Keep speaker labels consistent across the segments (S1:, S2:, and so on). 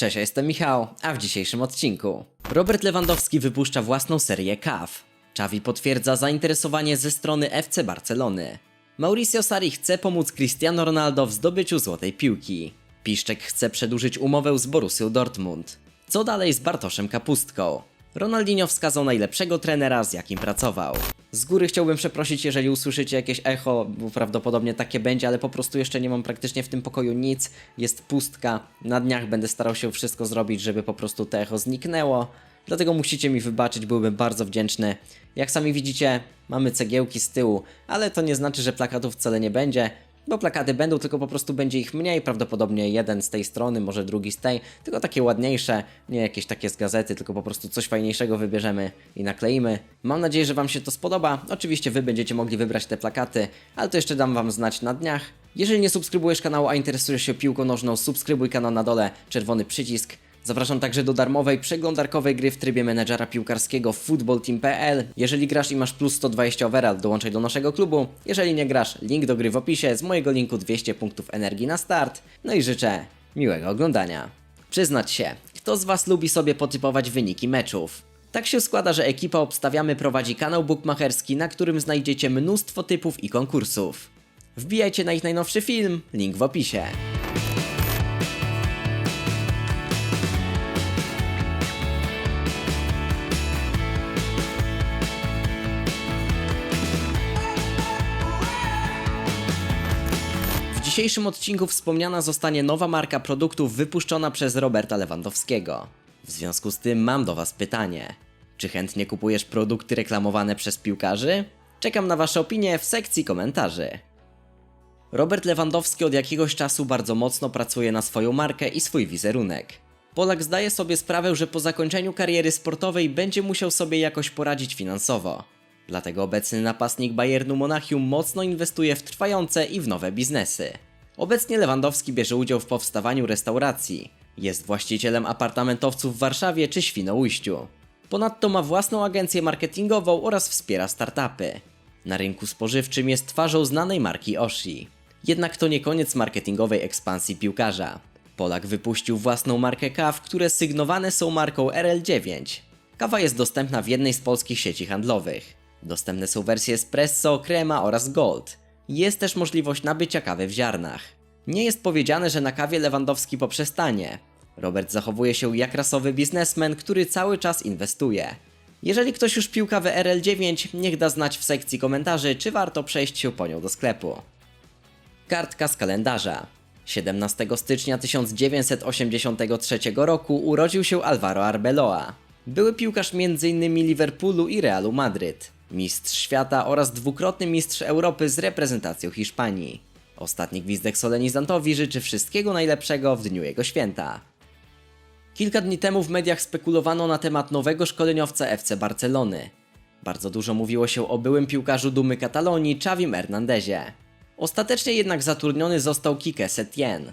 S1: Cześć, ja jestem Michał, a w dzisiejszym odcinku Robert Lewandowski wypuszcza własną serię CAF. Xavi potwierdza zainteresowanie ze strony FC Barcelony. Mauricio Sarri chce pomóc Cristiano Ronaldo w zdobyciu złotej piłki. Piszczek chce przedłużyć umowę z Borussią Dortmund. Co dalej z Bartoszem Kapustką? Ronaldinho wskazał najlepszego trenera, z jakim pracował. Z góry chciałbym przeprosić, jeżeli usłyszycie jakieś echo, bo prawdopodobnie takie będzie, ale po prostu jeszcze nie mam praktycznie w tym pokoju nic. Jest pustka. Na dniach będę starał się wszystko zrobić, żeby po prostu to echo zniknęło. Dlatego musicie mi wybaczyć, byłbym bardzo wdzięczny. Jak sami widzicie, mamy cegiełki z tyłu, ale to nie znaczy, że plakatów wcale nie będzie. Bo plakaty będą, tylko po prostu będzie ich mniej, prawdopodobnie jeden z tej strony, może drugi z tej, tylko takie ładniejsze, nie jakieś takie z gazety, tylko po prostu coś fajniejszego wybierzemy i nakleimy. Mam nadzieję, że Wam się to spodoba. Oczywiście Wy będziecie mogli wybrać te plakaty, ale to jeszcze dam Wam znać na dniach. Jeżeli nie subskrybujesz kanału, a interesujesz się piłką nożną, subskrybuj kanał na dole, czerwony przycisk. Zapraszam także do darmowej przeglądarkowej gry w trybie menedżera piłkarskiego footballteam.pl. Jeżeli grasz i masz plus 120 overall, dołączaj do naszego klubu. Jeżeli nie grasz, link do gry w opisie, z mojego linku 200 punktów energii na start. No i życzę miłego oglądania. Przyznać się, kto z Was lubi sobie potypować wyniki meczów? Tak się składa, że ekipa Obstawiamy prowadzi kanał bookmacherski, na którym znajdziecie mnóstwo typów i konkursów. Wbijajcie na ich najnowszy film, link w opisie. Dzisiejszym odcinku wspomniana zostanie nowa marka produktów wypuszczona przez Roberta Lewandowskiego. W związku z tym mam do Was pytanie. Czy chętnie kupujesz produkty reklamowane przez piłkarzy? Czekam na Wasze opinie w sekcji komentarzy. Robert Lewandowski od jakiegoś czasu bardzo mocno pracuje na swoją markę i swój wizerunek. Polak zdaje sobie sprawę, że po zakończeniu kariery sportowej będzie musiał sobie jakoś poradzić finansowo. Dlatego obecny napastnik Bayernu Monachium mocno inwestuje w trwające i w nowe biznesy. Obecnie Lewandowski bierze udział w powstawaniu restauracji. Jest właścicielem apartamentowców w Warszawie czy Świnoujściu. Ponadto ma własną agencję marketingową oraz wspiera startupy. Na rynku spożywczym jest twarzą znanej marki Oshi. Jednak to nie koniec marketingowej ekspansji piłkarza. Polak wypuścił własną markę kaw, które sygnowane są marką RL9. Kawa jest dostępna w jednej z polskich sieci handlowych. Dostępne są wersje espresso, krema oraz gold. Jest też możliwość nabycia kawy w ziarnach. Nie jest powiedziane, że na kawie Lewandowski poprzestanie. Robert zachowuje się jak rasowy biznesmen, który cały czas inwestuje. Jeżeli ktoś już pił kawę RL9, niech da znać w sekcji komentarzy, czy warto przejść się po nią do sklepu. Kartka z kalendarza. 17 stycznia 1983 roku urodził się Alvaro Arbeloa. Były piłkarz m.in. Liverpoolu i Realu Madryt, mistrz świata oraz dwukrotny mistrz Europy z reprezentacją Hiszpanii. Ostatni gwizdek solenizantowi życzy wszystkiego najlepszego w dniu jego święta. Kilka dni temu w mediach spekulowano na temat nowego szkoleniowca FC Barcelony. Bardzo dużo mówiło się o byłym piłkarzu dumy Katalonii, Xavim Hernandezie. Ostatecznie jednak zatrudniony został Kike Setien.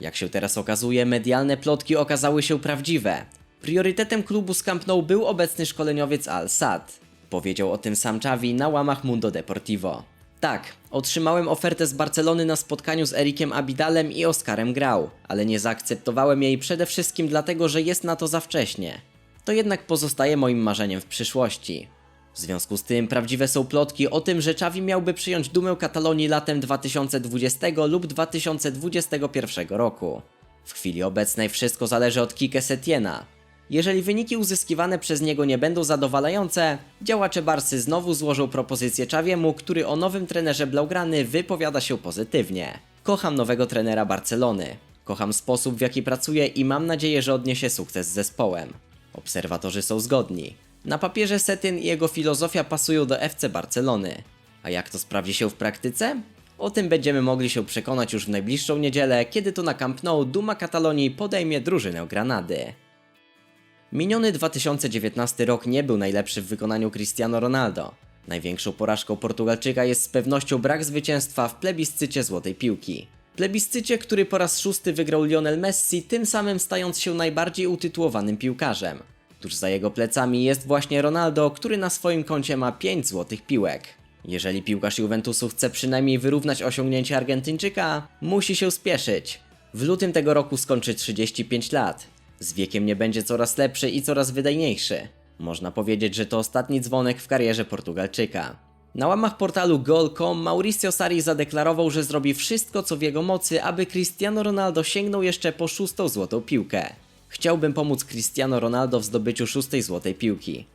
S1: Jak się teraz okazuje, medialne plotki okazały się prawdziwe. Priorytetem klubu z Camp Nou był obecny szkoleniowiec Al Sad. Powiedział o tym sam Xavi na łamach Mundo Deportivo. Tak, otrzymałem ofertę z Barcelony na spotkaniu z Erikiem Abidalem i Oskarem Grau, ale nie zaakceptowałem jej przede wszystkim dlatego, że jest na to za wcześnie. To jednak pozostaje moim marzeniem w przyszłości. W związku z tym prawdziwe są plotki o tym, że Xavi miałby przyjąć dumę Katalonii latem 2020 lub 2021 roku. W chwili obecnej wszystko zależy od Kike Setiena. Jeżeli wyniki uzyskiwane przez niego nie będą zadowalające, działacze Barsy znowu złożą propozycję Czawiemu, który o nowym trenerze Blaugrany wypowiada się pozytywnie. Kocham nowego trenera Barcelony. Kocham sposób w jaki pracuje i mam nadzieję, że odniesie sukces z zespołem. Obserwatorzy są zgodni. Na papierze Setien i jego filozofia pasują do FC Barcelony. A jak to sprawdzi się w praktyce? O tym będziemy mogli się przekonać już w najbliższą niedzielę, kiedy to na Camp Nou Duma Katalonii podejmie drużynę Granady. Miniony 2019 rok nie był najlepszy w wykonaniu Cristiano Ronaldo. Największą porażką Portugalczyka jest z pewnością brak zwycięstwa w plebiscycie Złotej Piłki. Plebiscycie, który po raz szósty wygrał Lionel Messi, tym samym stając się najbardziej utytułowanym piłkarzem. Tuż za jego plecami jest właśnie Ronaldo, który na swoim koncie ma 5 złotych piłek. Jeżeli piłkarz Juventusu chce przynajmniej wyrównać osiągnięcie Argentyńczyka, musi się spieszyć. W lutym tego roku skończy 35 lat. Z wiekiem nie będzie coraz lepszy i coraz wydajniejszy. Można powiedzieć, że to ostatni dzwonek w karierze Portugalczyka. Na łamach portalu Goal.com Mauricio Sarri zadeklarował, że zrobi wszystko co w jego mocy, aby Cristiano Ronaldo sięgnął jeszcze po szóstą złotą piłkę. Chciałbym pomóc Cristiano Ronaldo w zdobyciu szóstej złotej piłki.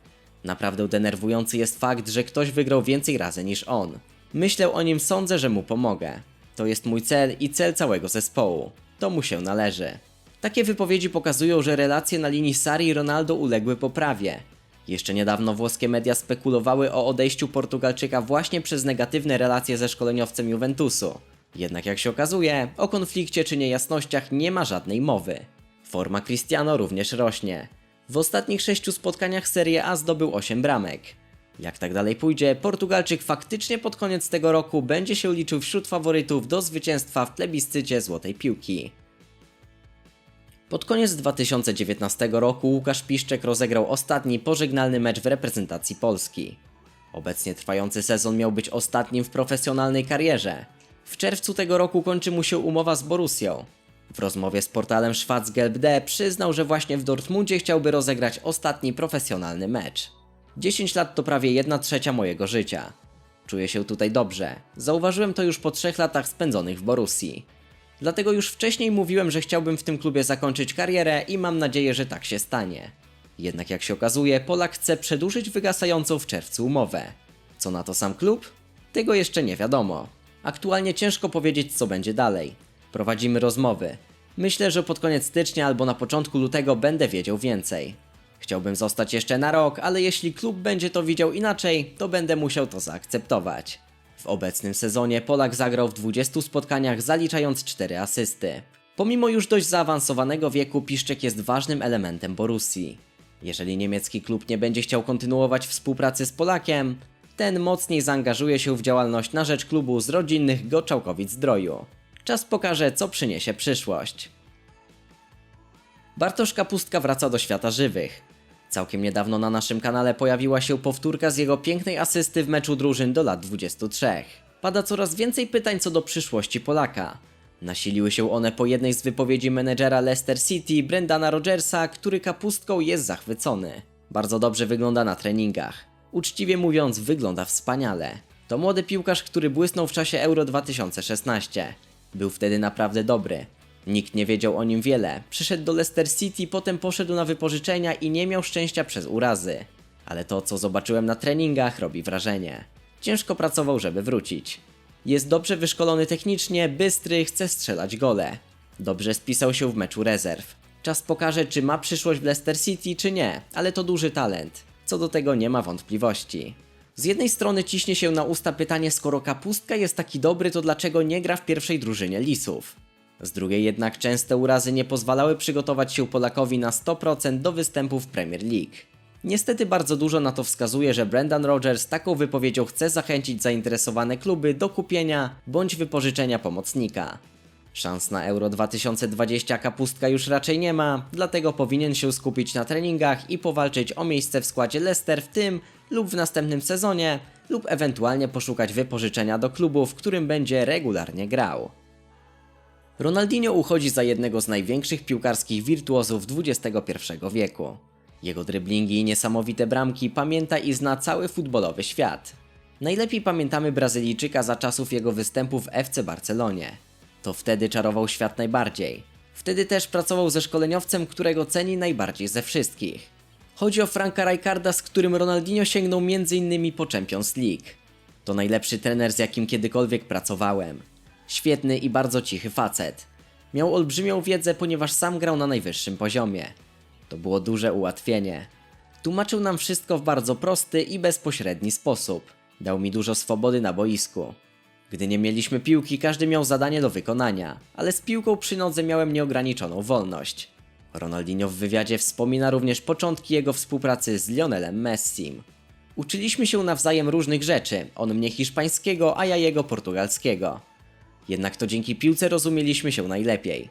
S1: Naprawdę denerwujący jest fakt, że ktoś wygrał więcej razy niż on. Myślę o nim, sądzę, że mu pomogę. To jest mój cel i cel całego zespołu. To mu się należy. Takie wypowiedzi pokazują, że relacje na linii Sari i Ronaldo uległy poprawie. Jeszcze niedawno włoskie media spekulowały o odejściu Portugalczyka właśnie przez negatywne relacje ze szkoleniowcem Juventusu. Jednak jak się okazuje, o konflikcie czy niejasnościach nie ma żadnej mowy. Forma Cristiano również rośnie. W ostatnich sześciu spotkaniach Serie A zdobył 8 bramek. Jak tak dalej pójdzie, Portugalczyk faktycznie pod koniec tego roku będzie się liczył wśród faworytów do zwycięstwa w plebiscycie Złotej Piłki. Pod koniec 2019 roku Łukasz Piszczek rozegrał ostatni pożegnalny mecz w reprezentacji Polski. Obecnie trwający sezon miał być ostatnim w profesjonalnej karierze. W czerwcu tego roku kończy mu się umowa z Borussią. W rozmowie z portalem Schwarzgelb.de przyznał, że właśnie w Dortmundzie chciałby rozegrać ostatni profesjonalny mecz. 10 lat to prawie 1 trzecia mojego życia. Czuję się tutaj dobrze. Zauważyłem to już po trzech latach spędzonych w Borussii. Dlatego już wcześniej mówiłem, że chciałbym w tym klubie zakończyć karierę i mam nadzieję, że tak się stanie. Jednak jak się okazuje, Polak chce przedłużyć wygasającą w czerwcu umowę. Co na to sam klub? Tego jeszcze nie wiadomo. Aktualnie ciężko powiedzieć, co będzie dalej. Prowadzimy rozmowy. Myślę, że pod koniec stycznia albo na początku lutego będę wiedział więcej. Chciałbym zostać jeszcze na rok, ale jeśli klub będzie to widział inaczej, to będę musiał to zaakceptować. W obecnym sezonie Polak zagrał w 20 spotkaniach, zaliczając 4 asysty. Pomimo już dość zaawansowanego wieku, Piszczek jest ważnym elementem Borussii. Jeżeli niemiecki klub nie będzie chciał kontynuować współpracy z Polakiem, ten mocniej zaangażuje się w działalność na rzecz klubu z rodzinnych Goczałkowic-Zdroju. Czas pokaże, co przyniesie przyszłość. Bartosz Kapustka wraca do świata żywych. Całkiem niedawno na naszym kanale pojawiła się powtórka z jego pięknej asysty w meczu drużyn do lat 23. Pada coraz więcej pytań co do przyszłości Polaka. Nasiliły się one po jednej z wypowiedzi menedżera Leicester City, Brendana Rodgersa, który kapustką jest zachwycony. Bardzo dobrze wygląda na treningach. Uczciwie mówiąc, wygląda wspaniale. To młody piłkarz, który błysnął w czasie Euro 2016. Był wtedy naprawdę dobry. Nikt nie wiedział o nim wiele. Przyszedł do Leicester City, potem poszedł na wypożyczenia i nie miał szczęścia przez urazy. Ale to, co zobaczyłem na treningach, robi wrażenie. Ciężko pracował, żeby wrócić. Jest dobrze wyszkolony technicznie, bystry, chce strzelać gole. Dobrze spisał się w meczu rezerw. Czas pokaże, czy ma przyszłość w Leicester City, czy nie, ale to duży talent. Co do tego nie ma wątpliwości. Z jednej strony ciśnie się na usta pytanie, skoro Kapustka jest taki dobry, to dlaczego nie gra w pierwszej drużynie Lisów? Z drugiej jednak częste urazy nie pozwalały przygotować się Polakowi na 100% do występu w Premier League. Niestety bardzo dużo na to wskazuje, że Brendan Rodgers taką wypowiedzią chce zachęcić zainteresowane kluby do kupienia bądź wypożyczenia pomocnika. Szans na Euro 2020 Kapustka już raczej nie ma, dlatego powinien się skupić na treningach i powalczyć o miejsce w składzie Leicester w tym lub w następnym sezonie, lub ewentualnie poszukać wypożyczenia do klubu, w którym będzie regularnie grał. Ronaldinho uchodzi za jednego z największych piłkarskich wirtuozów XXI wieku. Jego dryblingi i niesamowite bramki pamięta i zna cały futbolowy świat. Najlepiej pamiętamy Brazylijczyka za czasów jego występu w FC Barcelonie. To wtedy czarował świat najbardziej. Wtedy też pracował ze szkoleniowcem, którego ceni najbardziej ze wszystkich. Chodzi o Franka Rijkaarda, z którym Ronaldinho sięgnął m.in. po Champions League. To najlepszy trener, z jakim kiedykolwiek pracowałem. Świetny i bardzo cichy facet. Miał olbrzymią wiedzę, ponieważ sam grał na najwyższym poziomie. To było duże ułatwienie. Tłumaczył nam wszystko w bardzo prosty i bezpośredni sposób. Dał mi dużo swobody na boisku. Gdy nie mieliśmy piłki, każdy miał zadanie do wykonania, ale z piłką przy nodze miałem nieograniczoną wolność. Ronaldinho w wywiadzie wspomina również początki jego współpracy z Lionelem Messim. Uczyliśmy się nawzajem różnych rzeczy, on mnie hiszpańskiego, a ja jego portugalskiego. Jednak to dzięki piłce rozumieliśmy się najlepiej.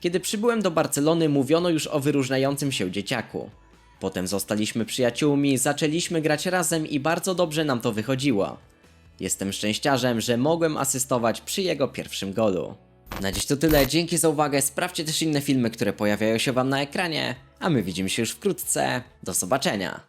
S1: Kiedy przybyłem do Barcelony, mówiono już o wyróżniającym się dzieciaku. Potem zostaliśmy przyjaciółmi, zaczęliśmy grać razem i bardzo dobrze nam to wychodziło. Jestem szczęściarzem, że mogłem asystować przy jego pierwszym golu. Na dziś to tyle, dzięki za uwagę, sprawdźcie też inne filmy, które pojawiają się Wam na ekranie, a my widzimy się już wkrótce. Do zobaczenia!